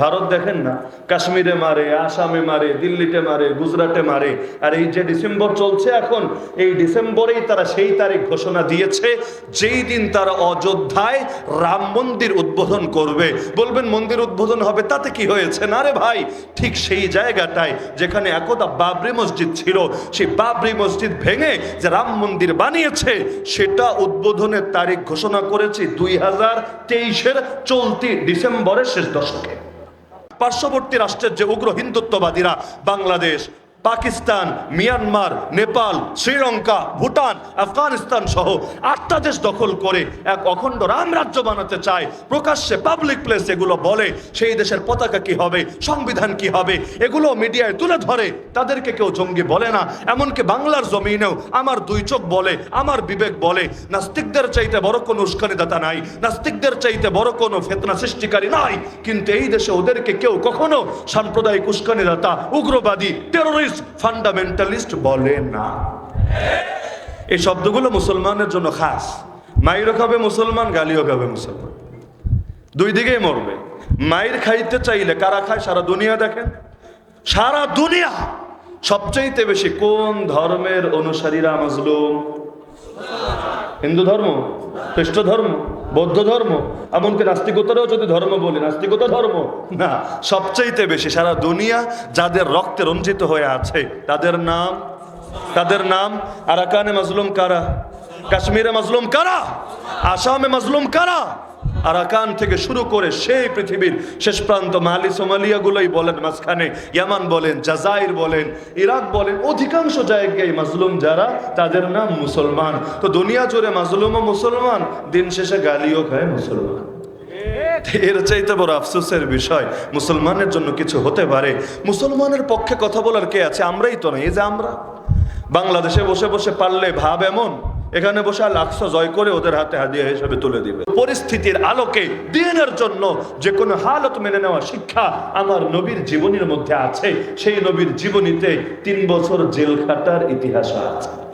ভারত দেখেন না, কাশ্মীরে মারে, আসামে মারে, দিল্লিতে মারে, গুজরাটে মারে। আর এই যে ডিসেম্বর চলছে এখন, এই ডিসেম্বরেই তারা সেই তারিখ ঘোষণা দিয়েছে, যেই দিন তারা অযোধ্যায় রাম মন্দির উদ্বোধন করবে। বলবেন, মন্দির উদ্বোধন হবে, তাতে কি হয়েছে? না রে ভাই, ঠিক সেই জায়গাটায় যেখানে একদা বাবরি মসজিদ ছিল, সেই বাবরি মসজিদ ভেঙে যে রাম মন্দির বানিয়েছে, সেটা উদ্বোধনের তারিখ ঘোষণা করেছে দুই হাজার তেইশের চলতি ডিসেম্বরের শেষ দশকে। পার্শ্ববর্তী রাষ্ট্রের যে উগ্র হিন্দুত্ববাদীরা বাংলাদেশ পাকিস্তান, মিয়ানমার, নেপাল, শ্রীলঙ্কা, ভুটান, আফগানিস্তান সহ আটটা দেশ দখল করে এক অখণ্ড রাম রাজ্য বানাতে চায়। প্রকাশ্যে পাবলিক প্লেস এগুলো বলে, সেই দেশের পতাকা কি হবে, সংবিধান কি হবে, এগুলো মিডিয়ায় তুলে ধরে। তাদেরকে কেউ জঙ্গি বলে না, এমনকি বাংলার জমিনেও আমার দুই চোখ বলে, আমার বিবেক বলে। নাস্তিকদের চাইতে বড় কোনো উস্কানিদাতা নাই, নাস্তিকদের চাইতে বড় কোনো ফেতনা সৃষ্টিকারী নাই। কিন্তু এই দেশে ওদেরকে কেউ কখনো সাম্প্রদায়িক উস্কানিদাতা, উগ্রবাদী টেরোরিস্ট ফান্ডামেন্টালিস্ট বলে না। এই শব্দগুলো মুসলমানের জন্য খাস। মাইরও খাবে মুসলমান, গালিও খাবে মুসলমান। দুই দিকেই মরবে। মায়ের খাইতে চাইলে কারা খায়? সারা দুনিয়া দেখেন। সারা দুনিয়া! সবচাইতে বেশি কোন ধর্মের অনুসারীরা মজলুম? হিন্দু ধর্ম? খ্রিস্ট ধর্ম? বৌদ্ধ ধর্ম, এমনকি নাস্তিকতারও যদি ধর্ম বলি, নাস্তিকতা ধর্ম না, সবচাইতে বেশি সারা দুনিয়া যাদের রক্তে রঞ্জিত হয়ে আছে, তাদের নাম তাদের নাম, আরাকানে মাজলুম কারা? কাশ্মীরে মাজলুম কারা? আসামে মাজলুম কারা? আরাকান থেকে শুরু করে সেই পৃথিবীর শেষ প্রান্ত মালি সোমালিয়াগুলোই বলেন, মাঝখানে ইয়ামান বলেন, জাজাইর বলেন, ইরাক বলেন, অধিকাংশ জায়গায় মাজলুম যারা, তাদের নাম মুসলমান। তো দুনিয়া জুড়ে মাজলুম ও মুসলমান, দিন শেষে গালিও খায় মুসলমান। এর চাইতে বড় আফসোসের বিষয়, মুসলমানের জন্য কিছু হতে পারে। মুসলমানের পক্ষে কথা বলার কে আছে? আমরাই তো না এই যে আমরা। বাংলাদেশে বসে বসে পারলে ভাব এমন এখানে বসে আল আকসা জয় করে ওদের হাতে হাদিয়া হিসেবে তুলে দিবে। পরিস্থিতির আলোকে, দিনের জন্য যে কোনো হালত মেনে নেওয়া শিক্ষা আমার নবীর জীবনীর মধ্যে আছে। সেই নবীর জীবনীতে তিন বছর জেল খাটার ইতিহাস আছে।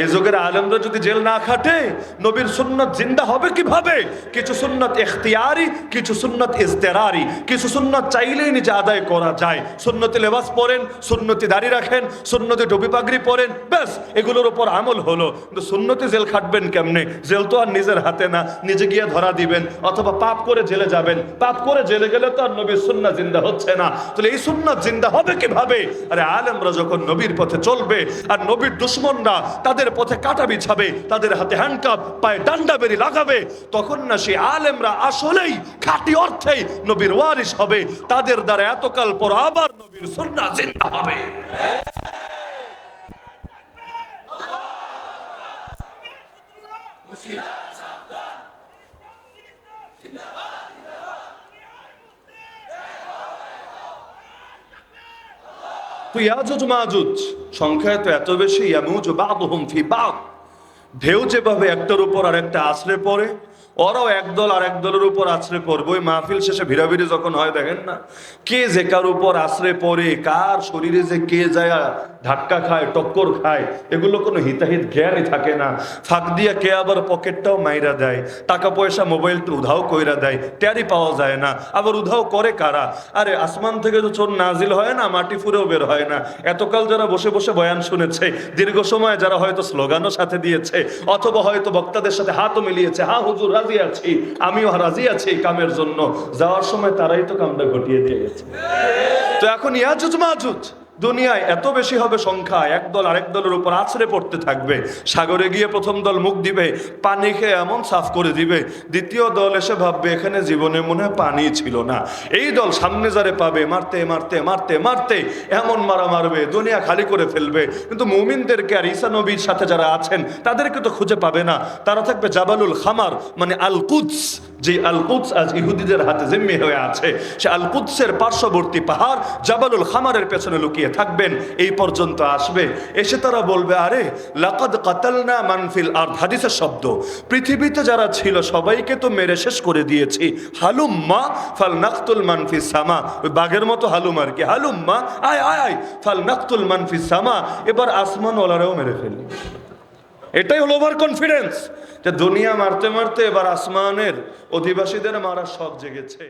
এই যুগের আলমরা যদি জেল না খাটে, নবীর সুন্নত জিন্দা হবে কীভাবে? কিছু সুন্নত এখতিয়ারি কিছু সুন্নত ইজতেরারি। কিছু সুন্নত চাইলেই নিজে আদায় করা যায়। সুন্নতি লেবাস পরেন সুন্নতি দাড়ি রাখেন, সুন্নতি টুপি পাগড়ি পরেন ব্যাস, এগুলোর উপর আমল হলো। কিন্তু সুন্নতি জেল খাটবেন কেমনে? জেল তো আর নিজের হাতে না, নিজে গিয়ে ধরা দিবেন, অথবা পাপ করে জেলে যাবেন। পাপ করে জেলে গেলে তো আর নবীর সুন্নাত জিন্দা হচ্ছে না। তাহলে এই সুন্নাত জিন্দা হবে কীভাবে? আরে আলেমরা যখন নবীর পথে চলবে, আর নবীর দুশ্মনরা তাদের পথে কাটা বিছাবে, তাদের হাতে হ্যান্ডকাপ পায়ে ডান্ডা বেরি লাগাবে, তখন না সে আলেমরা আসলেই খাটি অর্থেই নবীর ওয়ারিস হবে, তাদের দ্বারা এতকাল পর আবার নবীর সন্না জিন্দা হবে। তো ইয়াজুজ মাজুজ। সংখ্যায় তো এত বেশি ইয়ামুজ বাদহুম ফি বাদ। ঢেউ যেভাবে একটার উপর আর একটা আছড়ে পড়ে, ওরাও একদল আর এক দলের উপর আছড়ে পড়বে। ওই মাহফিল শেষে ভিড়াভিড়ি যখন হয়, দেখেন না, কে যে কার উপর আছড়ে পড়ে, কার শরীরে যে কে যায়, ধাক্কা খায়, টক্কর খায়, এগুলো কোনো হিতাহিত জ্ঞানই থাকে না। ফাঁক দিয়ে কে আবার পকেটটাও মাইরা দেয়, টাকা পয়সা মোবাইলটা উধাও কইরা দেয়, ট্যারি পাওয়া যায় না। আবার উধাও করে কারা? আরে আসমান থেকে তো চোর নাজিল হয় না, মাটি ফুরেও বের হয় না। এতকাল যারা বসে বসে বয়ান শুনেছে, দীর্ঘ সময় যারা হয়তো স্লোগানও সাথে দিয়েছে অথবা হয়তো বক্তাদের সাথে হাতও মিলিয়েছে হা হুজুর, রাজি আছি। আমিও রাজি আছি এই কামের জন্য। যাওয়ার সময় তারাই তো কামটা ঘটিয়ে দিয়ে গেছে। তো এখন ইয়াজুজ মাজুজ দুনিয়ায় এত বেশি হবে সংখ্যা একদল আরেক দলের উপর আছড়ে পড়তে থাকবে। সাগরে গিয়ে প্রথম দল মুখ দিবে, পানি খেয়ে এমন সাফ করে দিবে। দ্বিতীয় দল এসে ভাববে, এখানে জীবনে মনে পানি ছিল না। এই দল সামনে যারে পাবে, মারতে মারতে মারতে মারতে এমন মারা মারবে, দুনিয়া খালি করে ফেলবে। কিন্তু মুমিনদেরকে আর ঈসা নবীর সাথে যারা আছেন, তাদেরকে তো খুঁজে পাবে না। তারা থাকবে জাবালুল খামার মানে আল কুদস যে আল কুদস আজ ইহুদিদের হাতে জিম্মি হয়ে আছে, সে আল কুদসের পার্শ্ববর্তী পাহাড় জাবালুল খামারের পেছনে লুকিয়ে থাকবেন, এই পর্যন্ত আসবে। এসে তারা বলবে, আরে, লাকাদ কাতালনা মানফিল আর হাদিসের শব্দ। পৃথিবীতে যারা ছিল, সবাইকে তো মেরে শেষ করে দিয়েছি। হালুম্মা ফাল নাকতুল মানফি সামা। ওই বাঘের মতো হালুম আর কি। হালুম্মা আয় আয় আয়, ফাল নাকতুল মানফি সামা। এবার আসমান ওলারেও মেরে ফেলি এটাই হলো ওভার কনফিডেন্স যে দুনিয়া মারতে মারতে এবার আসমানের অধিবাসীদের মারা শখ জেগেছে।